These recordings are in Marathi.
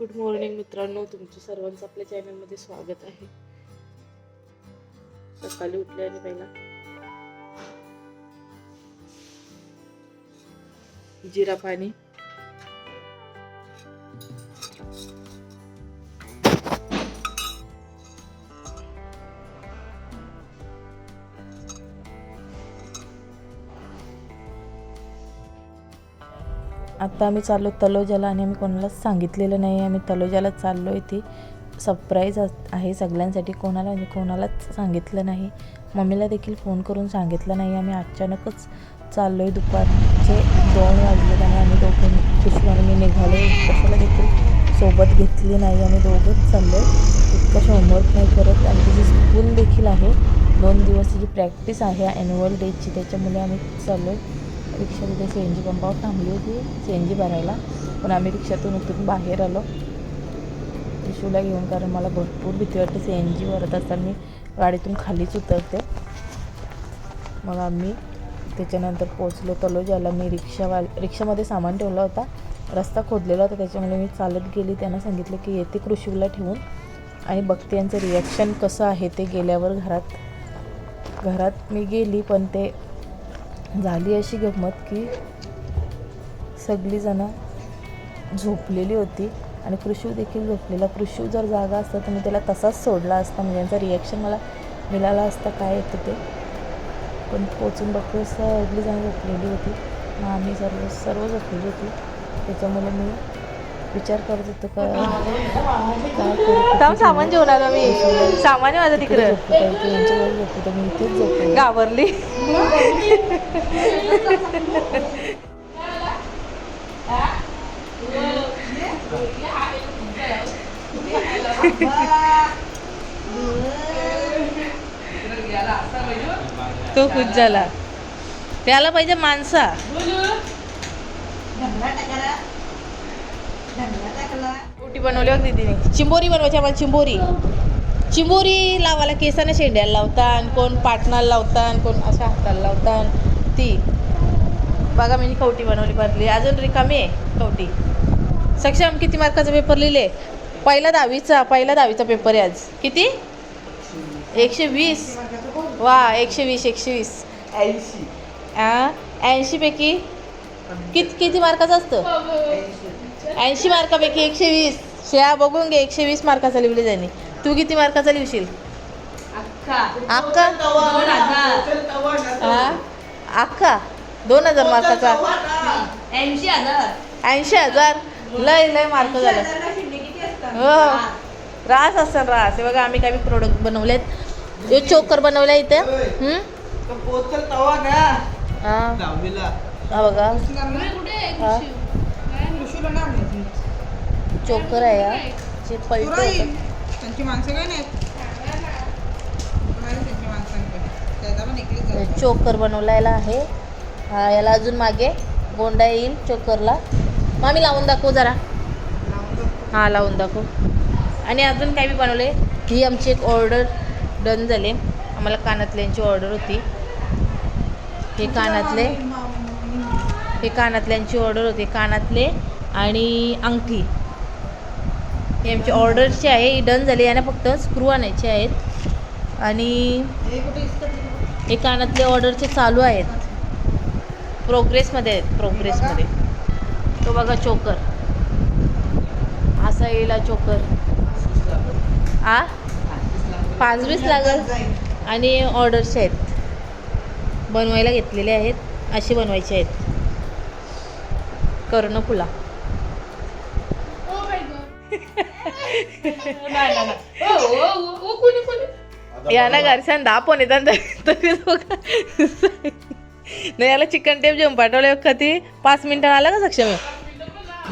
गुड मॉर्निंग मित्रांनो तुमचं सर्वांचं आपल्या चॅनलमध्ये स्वागत आहे. सकाळी उठले आणि पहिला जिरा पाणी. आत्ता आम्ही चाललो तलोजाला आणि आम्ही कोणालाच सांगितलेलं नाही. आम्ही तलोजाला चाललो आहे ती सरप्राईज आहे सगळ्यांसाठी. कोणाला म्हणजे कोणालाच सांगितलं नाही. मम्मीला देखील फोन करून सांगितलं नाही. आम्ही अचानकच चाललो आहे दुपारचे दोन वाजले आणि आम्ही दोघं पिशवाने मी निघालो कशाला देखील सोबत घेतली नाही. आम्ही दोघंच चाललो इतकं होमवर्क नाही करत. आणि तिची स्कूल देखील आहे. दोन दिवस तिची प्रॅक्टिस आहे. ॲन्युअल डेची त्याच्यामुळे आम्ही चाललो आहे रिक्षा तिथे सी एन जी पंपावर थांबली होती. सी एन जी भरायला. पण आम्ही रिक्षातून उतरून बाहेर आलो. त्रिशूला घेऊन कारण मला भरपूर भीती वाटते. सी एन जी भरत असताना मी गाडीतून खालीच उतरते. मग आम्ही त्याच्यानंतर पोचलो तलोजाला मी रिक्षावाल रिक्षामध्ये सामान ठेवला होता. रस्ता खोदलेला होता. त्याच्यामुळे मी चालत गेली. त्यांना सांगितलं की येते कृषीला ठेवून. आणि बघते यांचं रिॲक्शन कसं आहे ते गेल्यावर घरात घरात मी गेली. पण ते झाली अशी गंमत की सगळीजणं झोपलेली होती आणि कृषी देखील झोपलेला. कृषी जर जागा असता तर मी त्याला तसाच सोडला असता. म्हणजे यांचा रिॲक्शन मला मिळाला असता काय येतं ते. पण पोचून बघतो सगळीजणं झोपलेली होती. मग आम्ही सर्व सर्व झोपलेली होती. त्याच्यामुळे मी विचार करत होतो का? सामान? घेऊन आलो मी. सामान आहे माझं तिकडे. मी इथेच घाबरली. तो खुश झाला. त्याला पाहिजे माणसा. रोटी बनवली बघ दीदीने. चिंबोरी बनवायची आम्हाला चिंबोरी. चिंबोरी लावायला केसाने शेंड्याला लावतात कोण पाटणाला लावतात कोण अशा हाताला लावतात ती. बघा मी कवटी बनवली भरली. अजून रिकामी आहे कवटी. सक्षम किती मार्काचा पेपर लिहिले? पहिला दहावीचा पहिला दहावीचा पेपर आहे आज. किती? एकशे वीस. वा एकशे वीस एकशे वीस. ऐंशीपैकी किती किती मार्काचं असतं? ऐंशी मार्कापैकी एकशे वीस. श्या बघून घे एकशे वीस मार्काचा लिहिले त्यांनी तू किती मार्काचा लिहशील अक्का हा? अक्का दोन हजार मार्काचा. ऐंशी हजार. ऐंशी हजार? लय लय मार्क झालं. हो. रास असतात रास. हे बघा आम्ही काही प्रोडक्ट बनवलेत. हे चोकर बनवल्या इथे. हा. दहावीला. चोकर आहे हा जे पलटे त्यांची माणसं काय नाही त्यांची माणसांकडे त्याचा पण इकडे चोकर बनवलेला आहे. हा याला अजून मागे. गोंडा येईल चोकरला. मामी लावून दाखव जरा. हा लावून दाखव. आणि अजून काय मी बनवले? ही आमची एक ऑर्डर डन झाली. आम्हाला कानातल्यांची ऑर्डर होती. हे कानातले. हे कानातल्यांची ऑर्डर होती. कानातले आणि अंगठी. हे आमची ऑर्डरची आहे. ही डन झाली. यांना फक्त स्क्रू आणायचे आहेत. आणि हे कानातले ऑर्डरचे चालू आहेत. प्रोग्रेसमध्ये आहेत. प्रोग्रेसमध्ये तो बघा चोकर असा येईल चोकर आ पाच वीस लागल. आणि ऑर्डरचे आहेत. बनवायला घेतलेले आहेत. असे बनवायचे आहेत. कर्णफुला. ना घरच्यान दहा पण येतात तरी बघा नाही याला चिकन टेप जेवण पाठवलं. का ती पाच मिनिटांना आला का सक्षम?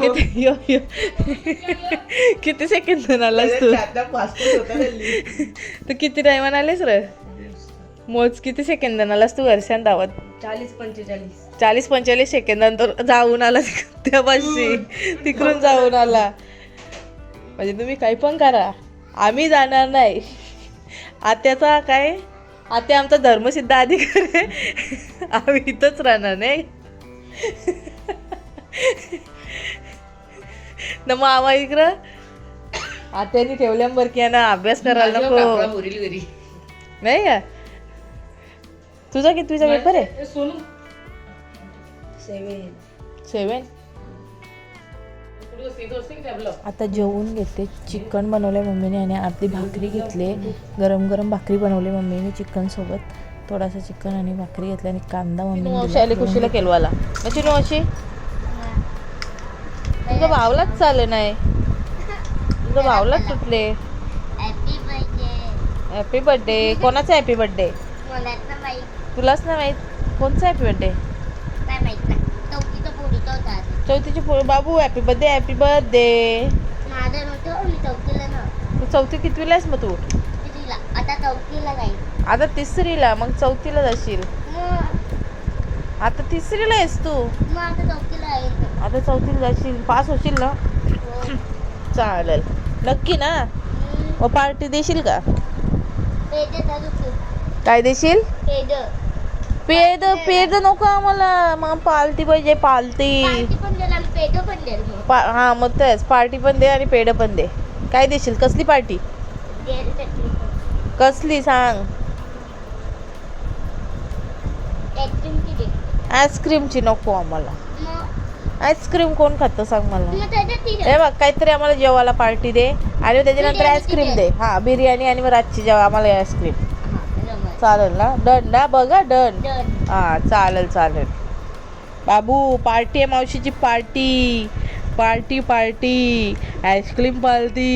किती यो यो. किती सेकंद आलास तू? तू किती टायमान आलेस रे? मोज किती सेकंदानं आलास तू घरच्यान धावत चाळीस पंचेचाळीस. चाळीस पंचेचाळीस सेकंदानंतर जाऊन आला त्या पाशी तिकडून जाऊन आला. म्हणजे तुम्ही काही पण करा. आम्ही जाणार नाही. आत्याचा काय? आत्या आमचा धर्मसिद्ध अधिकारी आहे. आम्ही इथंच राहणार नाही. न मग आम्हा इकडं. आत्यानी ठेवल्यावर की ना अभ्यास करायला नको. नाही का? तुझा कितवीचा पेपर आहे? सोनू. सेवन सेवन आता जेवून घेते चिकन बनवलंय मम्मीने आणि अर्धी भाकरी घेतली. गरम गरम भाकरी बनवली मम्मीने चिकन सोबत. थोडासा चिकन आणि भाकरी घेतली आणि कांदा मम्मी आली कुशीला केलवाला म्हणजे नोशी तुझा भावलाच चालले नाही. तुझा भावलाच तुटले हॅपी बर्थडे हॅपी बर्थडे कोणाचा हॅपी बर्थडे तुलाच नाही माहीत. कोणचा हॅपी बर्थडे नाही माहीत नाही चौकीचा पोरीचा होता आज. चौथीची पोर बाबू हॅपी बर्थडे हॅपी बर्थडे माझं नव्हतं मी चौकीला ना तू चौथी कितवीला आहेस मग तू? आता जाईल. आता तिसरीला मग चौथीला जाशील. मग. आता तिसरीला आहेस तू? मग आता जाईल. आता चौथीला जाशील. पास होशील ना? चालेल. नक्की ना? मग पार्टी देशील का? पेज चालू काय देशील? पेज पेद पेद नको आम्हाला. मग पालती पाहिजे पालती. पा हां मग तेच. पार्टी पण दे आणि पेढं पण दे. काय देशील? कसली पार्टी. कसली सांग. आईस्क्रीमची दे. नको आम्हाला. आईस्क्रीम कोण खातं सांग मला. हे बघ काहीतरी आम्हाला जेवायला पार्टी दे. आणि त्याच्यानंतर बिर्याणी आईस्क्रीम दे. हा बिर्याणी आणि मग रातची जेवा आम्हाला आईस्क्रीम. चालेल ना? डन ना बघा डन. Done. हा चालेल चालेल. बाबू पार्टी आहे मावशीची party. Party party. Ice cream party